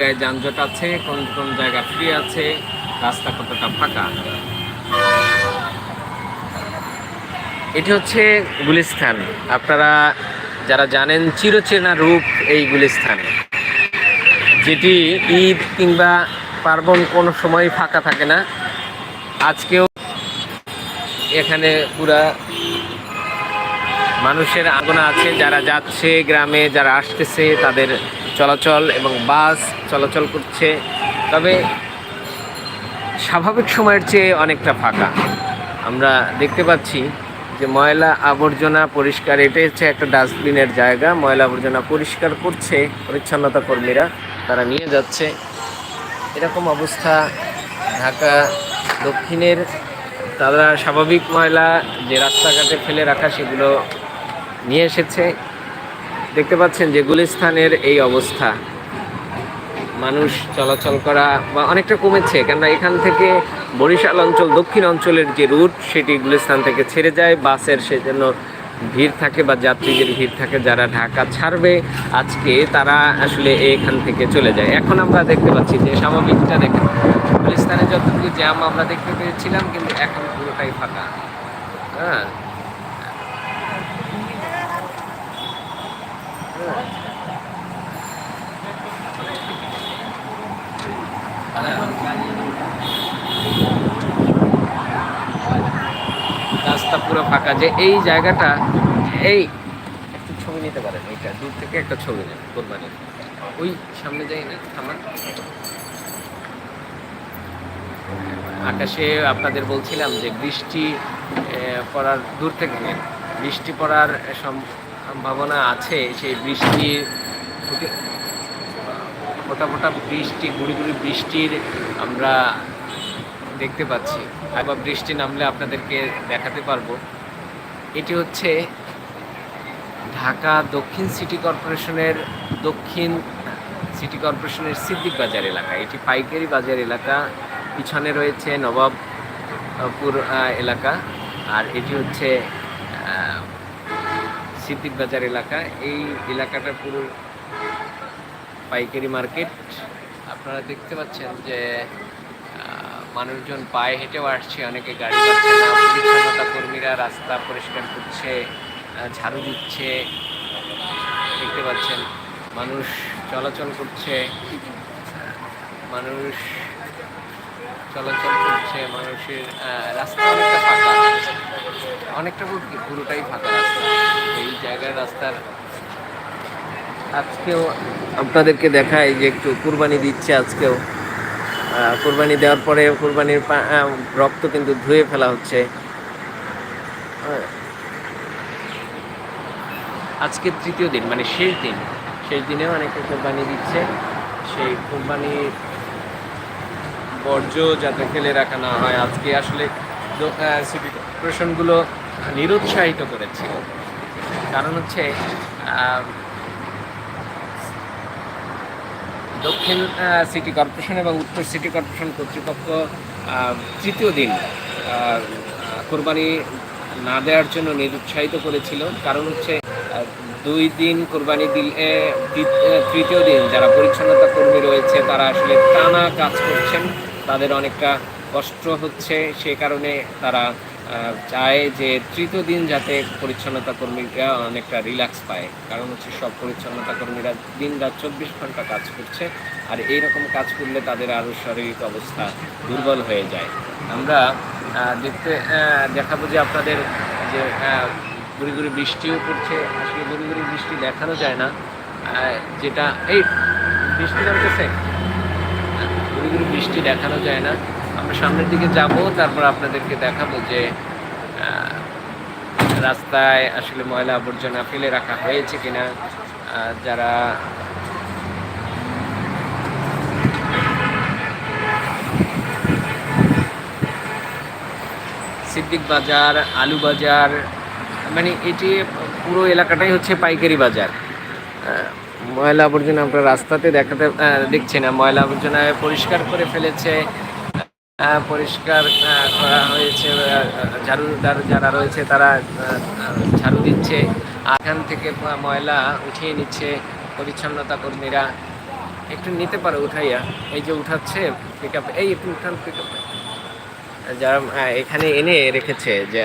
জায়গায় যানজট আছে, কোন কোন জায়গা ফ্রি আছে, রাস্তা কতটা ফাঁকা? এটি হচ্ছে গুলিস্থান। আপনারা যারা জানেন, চিরচেনা রূপ এই গুলিস্তান যেটি ঈদ কিংবা পার্বণ কোনো সময় ফাঁকা থাকে না। আজকেও এখানে পুরা মানুষের আগুনা আছে, যারা যাচ্ছে গ্রামে, যারা আসতেছে, তাদের চলাচল এবং বাস চলাচল করছে। তবে স্বাভাবিক সময়ের চেয়ে অনেকটা ফাঁকা। আমরা দেখতে পাচ্ছি যে ময়লা আবর্জনা পরিষ্কার, এটাই হচ্ছে একটা ডাস্টবিনের জায়গা। ময়লা আবর্জনা পরিষ্কার করছে পরিচ্ছন্নতা কর্মীরা, তারা নিয়ে যাচ্ছে। এরকম অবস্থা ঢাকা দক্ষিণের। তারা স্বাভাবিক ময়লা যে রাস্তাঘাটে ফেলে রাখা, সেগুলো নিয়ে এসেছে। দেখতে পাচ্ছেন যে গুলিস্তানের এই অবস্থা। মানুষ চলাচল করা বা অনেকটা কমেছে, কেননা এখান থেকে বরিশাল অঞ্চল, দক্ষিণ অঞ্চলের যে রুট, সেটি গুলিস্তান থেকে ছেড়ে যায়। বাসের সেজন্য ভিড় থাকে বা যাত্রীদের ভিড় থাকে যারা ঢাকা ছাড়বে। আজকে তারা আসলে এখান থেকে চলে যায়। এখন আমরা দেখতে পাচ্ছি যে স্বাভাবিকটা দেখেন গুলিস্তানে যতটুকু জ্যাম আমরা দেখতে পেয়েছিলাম, কিন্তু এখন পুরোটাই ফাঁকা। হ্যাঁ রাস্তা পুরো ফাঁকা। যে এই জায়গাটা এই একটু ছবি নিতে পারেন এইটা দূর থেকে একটা ছবি নেন কোরবানি। ওই সামনে যাই না আমার আকাশে আপনাদের বলছিলাম যে বৃষ্টি পড়ার দূর থেকে নেন। বৃষ্টি পড়ার সম্ভাবনা আছে সেই বৃষ্টি ফুটে- ফোটা বৃষ্টি, গুড়ি গুড়ি বৃষ্টির আমরা দেখতে পাচ্ছি। একবার বৃষ্টি নামলে আপনাদেরকে দেখাতে পারব। এটি হচ্ছে ঢাকা দক্ষিণ সিটি কর্পোরেশনের দক্ষিণ সিটি কর্পোরেশনের সিদ্দিক বাজার এলাকা। এটি পাইকারি বাজার এলাকা। পিছনে রয়েছে নবাবপুর এলাকা। আর এটি হচ্ছে সিদ্দিক বাজার এলাকা। এই এলাকাটা পুরো পাইকারি মার্কেট। আপনারা দেখতে পাচ্ছেন যে মানুষজন পায়ে হেঁটেও আসছে, অনেকে গাড়ি পাচ্ছে না। পরিচ্ছন্নতা কর্মীরা রাস্তা পরিষ্কার করছে ঝাড়ু দিচ্ছে। দেখতে পাচ্ছেন, মানুষ চলাচল করছে, মানুষ চলাচল করছে, মানুষের রাস্তা অনেকটা ফাঁকা। অনেকটা পুরোটাই ফাঁকা রাস্তা। এই জায়গার রাস্তার আজকেও আপনাদেরকে দেখাই যে একটু কুরবানি দিচ্ছে আজকেও। কুরবানি দেওয়ার পরে কুরবানির রক্ত কিন্তু ধুয়ে ফেলা হচ্ছে। আজকে তৃতীয় দিন মানে শেষ দিন। শেষ দিনেও অনেকে কোরবানি দিচ্ছে। সেই কোরবানির বর্জ্য যাতে ফেলে রাখা না হয়, আজকে আসলে সিটি কর্পোরেশনগুলো নিরুৎসাহিত করেছে। কারণ হচ্ছে দক্ষিণ সিটি কর্পোরেশন এবং উত্তর সিটি কর্পোরেশন কর্তৃপক্ষ তৃতীয় দিন কোরবানি না দেওয়ার জন্য নিরুৎসাহিত করেছিল। কারণ হচ্ছে দুই দিন কোরবানি দিলে তৃতীয় দিন যারা পরিচ্ছন্নতা কর্মী রয়েছে, তারা আসলে টানা কাজ করছেন। তাদের অনেকটা কষ্ট হচ্ছে, সে কারণে তারা চায় যে তৃতীয় দিন যাতে পরিচ্ছন্নতা কর্মীরা অনেকটা রিল্যাক্স পায়। কারণ হচ্ছে সব পরিচ্ছন্নতা কর্মীরা দিন রাত চব্বিশ ঘণ্টা কাজ করছে আর এই রকম কাজ করলে তাদের আরও শারীরিক অবস্থা দুর্বল হয়ে যায়। আমরা দেখতে দেখাবো যে আপনাদের যে গুড়ি গুড়ি বৃষ্টিও পড়ছে। আসলে গুড়ি গুড়ি বৃষ্টি দেখানো যায় না। যেটা, এই বৃষ্টি নামতেছে? গুড়ি গুড়ি বৃষ্টি দেখানো যায় না। আমরা সামনের দিকে যাব, তারপর আপনাদেরকে দেখাবো যে রাস্তায় আসলে ময়লা আবর্জনা ফেলে রাখা হয়েছে কিনা যারা সিদ্দিক বাজার, আলু বাজার মানে এটি পুরো এলাকাটাই হচ্ছে পাইকারি বাজার। ময়লা আবর্জনা আপনার রাস্তাতে দেখাতে দেখছি না। ময়লা আবর্জনা পরিষ্কার করে ফেলেছে পরিষ্কার করা হয়েছে ঝাড়ুদার যারা রয়েছে তারা ঝাড়ু দিচ্ছে। এখান থেকে ময়লা উঠিয়ে নিচ্ছে পরিচ্ছন্নতা কর্মীরা। একটু নিতে পারো উঠাইয়া। এই যে উঠাচ্ছে পিক এই একটু উঠান পিক যারা এখানে এনে রেখেছে যে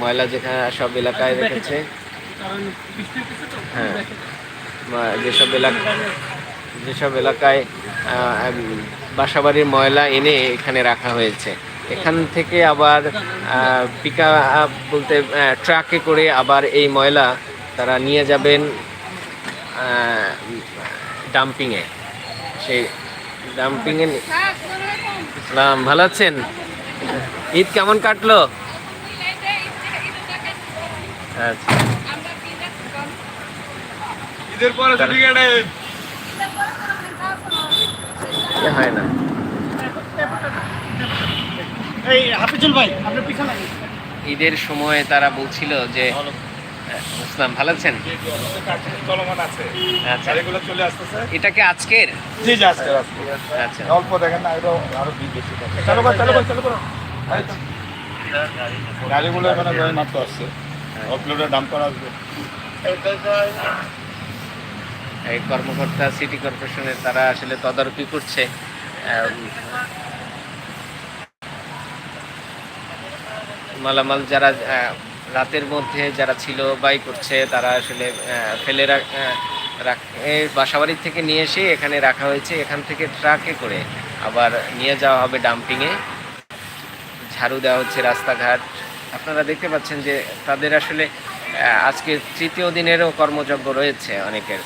ময়লা যেখানে সব এলাকায় রেখেছে। হ্যাঁ। যেসব এলাকা, যেসব এলাকায় বাসাবাড়ির ময়লা এনে এখানে রাখা হয়েছে। এখান থেকে আবার পিকা বলতে ট্রাকে করে আবার এই ময়লা তারা নিয়ে যাবেন ডাম্পিংয়ে সেই ডাম্পিংয়ে ইসলাম ভালো আছেন? ঈদ কেমন কাটলো? আচ্ছা। ঈদের পরে এ হয় না। এই হাফিজুল ভাই আপনার পিছনে। ঈদের সময় তারা বলছিল যে ইসলাম ভালো আছেন? চলমান আছে। আচ্ছা। চলে আসতেছে। এটা কি আজকের? জি জি আজকে আজকে আচ্ছা। অল্প দেখেন না আরও আরও বেশি থাকে। চালু কর চালু কর চালু করো গাড়িগুলো এখানে মাত্র আসছে। করা আসবে। এই কর্মকর্তা, সিটি কর্পোরেশনের তারা আসলে তদারকি করছে। মালামাল যারা রাতের মধ্যে যারা ছিল, বাই করছে, তারা আসলে ফেলে বাসাবাড়ির থেকে নিয়ে এসে এখানে রাখা হয়েছে। এখান থেকে ট্রাকে করে আবার নিয়ে যাওয়া হবে ডাম্পিংয়ে। ঝাড়ু দেওয়া হচ্ছে রাস্তাঘাট। আপনারা দেখতে পাচ্ছেন যে তাদের আসলে আজকে তৃতীয় দিনেরও কর্মযজ্ঞ রয়েছে অনেকের।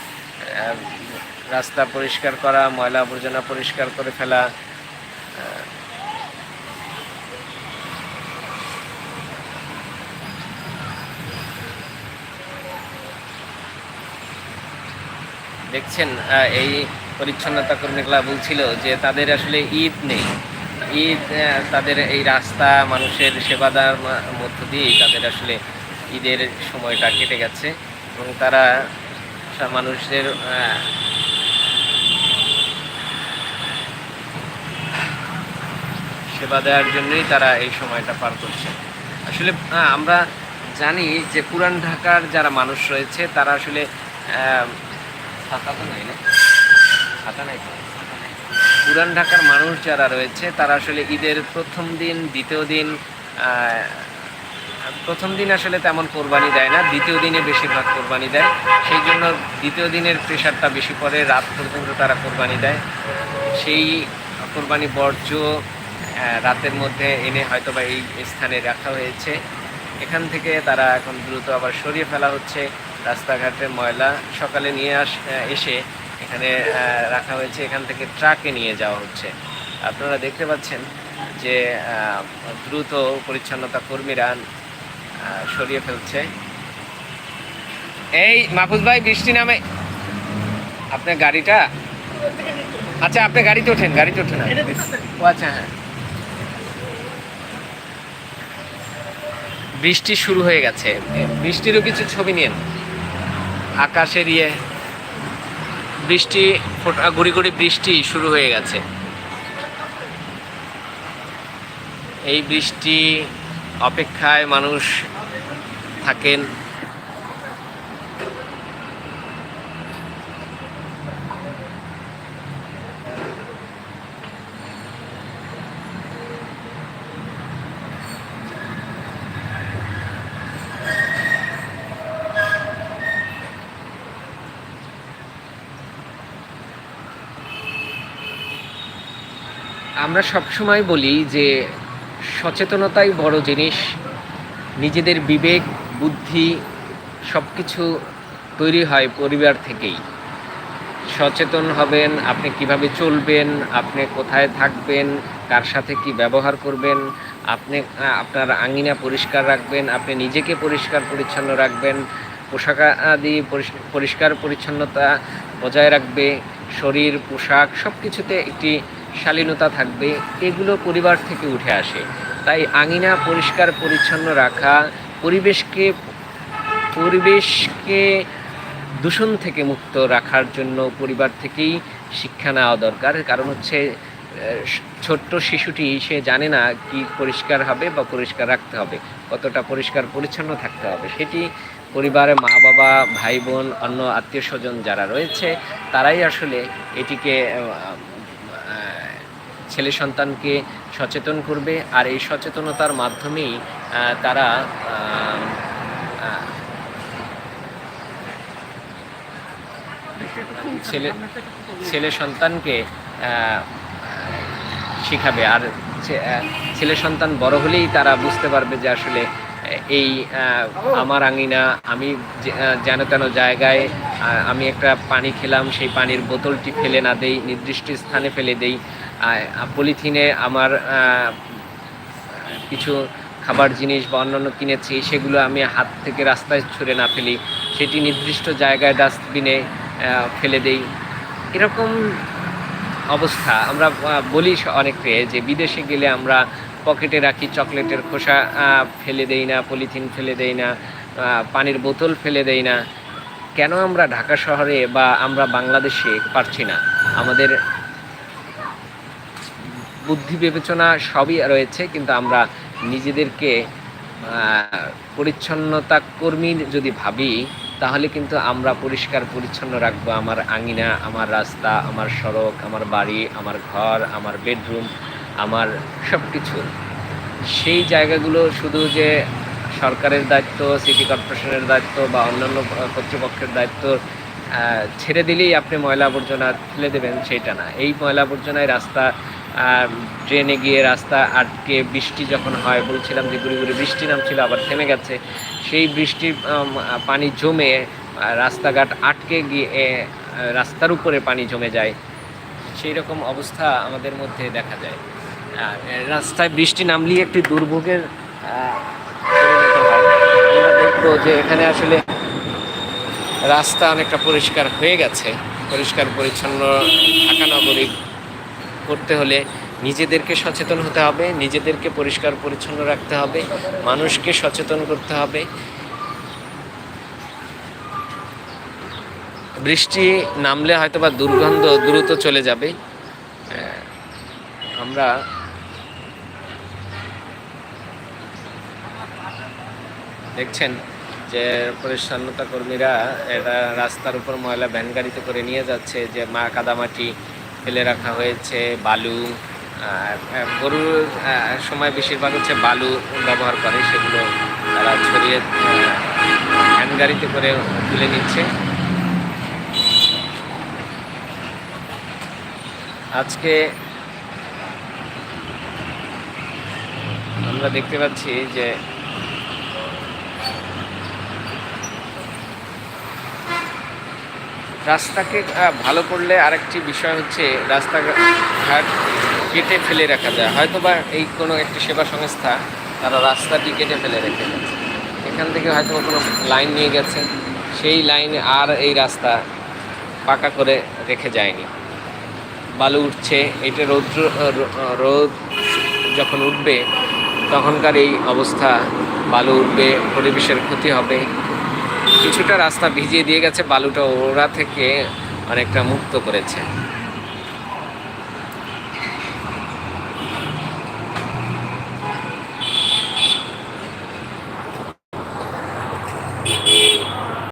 রাস্তা পরিষ্কার করা, ময়লা আবর্জনা পরিষ্কার করে ফেলা দেখছেন এই পরিচ্ছন্নতা কর্মীগুলা বলছিল যে তাদের আসলে ঈদ নেই। ঈদ তাদের এই রাস্তা, মানুষের সেবাদার মধ্য দিয়েই তাদের আসলে ঈদের সময়টা কেটে গেছে এবং তারা সা- মানুষের আহ, সেবা দেওয়ার জন্যই তারা এই সময়টা পার করছে। আসলে আমরা জানি যে পুরান ঢাকার যারা মানুষ রয়েছে তারা আসলে নাই নাই পুরান ঢাকার মানুষ যারা রয়েছে তারা আসলে ঈদের প্রথম দিন দ্বিতীয় দিন প্রথম দিন আসলে তেমন কোরবানি দেয় না, দ্বিতীয় দিনে বেশিরভাগ কোরবানি দেয়। সেই জন্য দ্বিতীয় দিনের প্রেশারটা বেশি পড়ে, রাত পর্যন্ত তারা কোরবানি দেয়। সেই কোরবানি বর্জ্য রাতের মধ্যে এনে হয়তো বা এই স্থানে রাখা হয়েছে। এখান থেকে তারা এখন দ্রুত আবার সরিয়ে ফেলা হচ্ছে। রাস্তাঘাটে ময়লা সকালে নিয়ে আস এসে এখানে রাখা হয়েছে। এখান থেকে ট্রাকে নিয়ে যাওয়া হচ্ছে। আপনারা দেখতে পাচ্ছেন যে দ্রুত পরিচ্ছন্নতা কর্মীরা সরিয়ে ফেলছে। এই মাহফুজ ভাই বৃষ্টি নামে। আপনার গাড়িটা? আচ্ছা আপনি গাড়িতে ওঠেন গাড়িতে ওঠেন। ও আচ্ছা হ্যাঁ। বৃষ্টি শুরু হয়ে গেছে। বৃষ্টিরও কিছু ছবি নিন আকাশের ইয়ে। বৃষ্টি ফোটা গুড়ি গুড়ি বৃষ্টি শুরু হয়ে গেছে। এই বৃষ্টি অপেক্ষায় মানুষ থাকেন। আমরা সবসময় বলি যে সচেতনতাই বড় জিনিস। নিজেদের বিবেক বুদ্ধি সব কিছু তৈরি হয় পরিবার থেকেই। সচেতন হবেন, আপনি কীভাবে চলবেন, আপনি কোথায় থাকবেন, কার সাথে কি ব্যবহার করবেন, আপনি আপনার আঙিনা পরিষ্কার রাখবেন, আপনি নিজেকে পরিষ্কার পরিচ্ছন্ন রাখবেন, পোশাক আদি পরিষ- পরিষ্কার পরিচ্ছন্নতা বজায় রাখবে, শরীর, পোশাক সব কিছুতে একটি শালীনতা থাকবে, এগুলো পরিবার থেকে উঠে আসে। তাই আঙিনা পরিষ্কার পরিচ্ছন্ন রাখা পরিবেশকে পরিবেশকে দূষণ থেকে মুক্ত রাখার জন্য পরিবার থেকেই শিক্ষা নেওয়া দরকার। কারণ হচ্ছে ছোট্ট শিশুটি, সে জানে না কি পরিষ্কার হবে বা পরিষ্কার রাখতে হবে, কতটা পরিষ্কার পরিচ্ছন্ন থাকতে হবে। সেটি পরিবারে মা বাবা ভাই বোন অন্য আত্মীয় স্বজন যারা রয়েছে, তারাই আসলে এটিকে ছেলে সন্তানকে সচেতন করবে আর এই সচেতনতার মাধ্যমেই তারা ছেলে ছেলে সন্তানকে শিখাবে। আর ছেলে সন্তান বড় হলেই তারা বুঝতে পারবে যে আসলে এই আমার আঙিনা, আমি যেন তেন জায়গায় আমি একটা পানি খেলাম, সেই পানির বোতলটি ফেলে না দেই, নির্দিষ্ট স্থানে ফেলে দেই। পলিথিনে আমার কিছু খাবার জিনিস বা অন্যান্য কিনেছি, সেগুলো আমি হাত থেকে রাস্তায় ছুঁড়ে না ফেলি। সেটি নির্দিষ্ট জায়গায় ডাস্টবিনে ফেলে দেই। এরকম অবস্থা। আমরা বলি অনেককে যে বিদেশে গেলে আমরা পকেটে রাখি চকলেটের খোসা ফেলে দেই না, পলিথিন ফেলে দেই না পানির বোতল ফেলে দেই না। কেন আমরা ঢাকা শহরে বা আমরা বাংলাদেশে পারছি না? আমাদের বুদ্ধি বিবেচনা সবই রয়েছে, কিন্তু আমরা নিজেদেরকে পরিচ্ছন্নতা কর্মী যদি ভাবি, তাহলে কিন্তু আমরা পরিষ্কার পরিচ্ছন্ন রাখব আমার আঙিনা, আমার রাস্তা, আমার সড়ক, আমার বাড়ি, আমার ঘর, আমার বেডরুম, আমার সব কিছু সেই জায়গাগুলো শুধু যে সরকারের দায়িত্ব, সিটি কর্পোরেশনের দায়িত্ব বা অন্যান্য কর্তৃপক্ষের দায়িত্ব ছেড়ে দিলেই আপনি ময়লা আবর্জনা ফেলে দেবেন সেইটা না। এই ময়লা আবর্জনায় রাস্তা আহ, ড্রেনে গিয়ে রাস্তা আটকে বৃষ্টি যখন হয় বলছিলাম যে গুড়ি গুড়ি বৃষ্টি নামছিল আবার থেমে গেছে। সেই বৃষ্টির পানি জমে রাস্তাঘাট আটকে গিয়ে রাস্তার উপরে পানি জমে যায়। সেই রকম অবস্থা আমাদের মধ্যে দেখা যায়। আর রাস্তায় বৃষ্টি নামলেই একটি দুর্ভোগের আমরা দেখব যে এখানে আসলে রাস্তা অনেকটা পরিষ্কার হয়ে গেছে। পরিষ্কার পরিচ্ছন্ন ঢাকা নগরী। করতে হলে নিজেদেরকে সচেতন হতে হবে, নিজেদেরকে পরিষ্কার পরিচ্ছন্ন রাখতে হবে, মানুষকে সচেতন করতে হবে। বৃষ্টি নামলে হয়তো বা দুর্গন্ধ দ্রুত চলে যাবে। আমরা দেখছেন যে পরিচ্ছন্নতা কর্মীরা এরা রাস্তার উপর ময়লা ভ্যান গাড়িতে করে নিয়ে যাচ্ছে, যে মা কাদামাটি ফেলে রাখা হয়েছে, বালু গরুর সময় বেশিরভাগ হচ্ছে বালু ব্যবহার করে, সেগুলো তারা ছড়িয়ে ভ্যান গাড়িতে করে তুলে নিচ্ছে। আজকে আমরা দেখতে পাচ্ছি যে রাস্তাকে ভালো করলে আরেকটি বিষয় হচ্ছে রাস্তাঘাট কেটে ফেলে রাখা যায়। হয়তো বা এই কোনো একটি সেবা সংস্থা তারা রাস্তাটি কেটে ফেলে রেখে এখান থেকে হয়তো কোনো লাইন নিয়ে গেছে। সেই লাইনে আর এই রাস্তা পাকা করে রেখে যায়নি। বালু উঠছে, এটা রৌদ্র রোদ যখন উঠবে, তখনকার এই অবস্থা, বালু উঠবে, পরিবেশের ক্ষতি হবে। কিছুটা রাস্তা ভিজিয়ে দিয়ে গেছে বালুটা ওরা থেকে অনেকটা মুক্ত করেছে।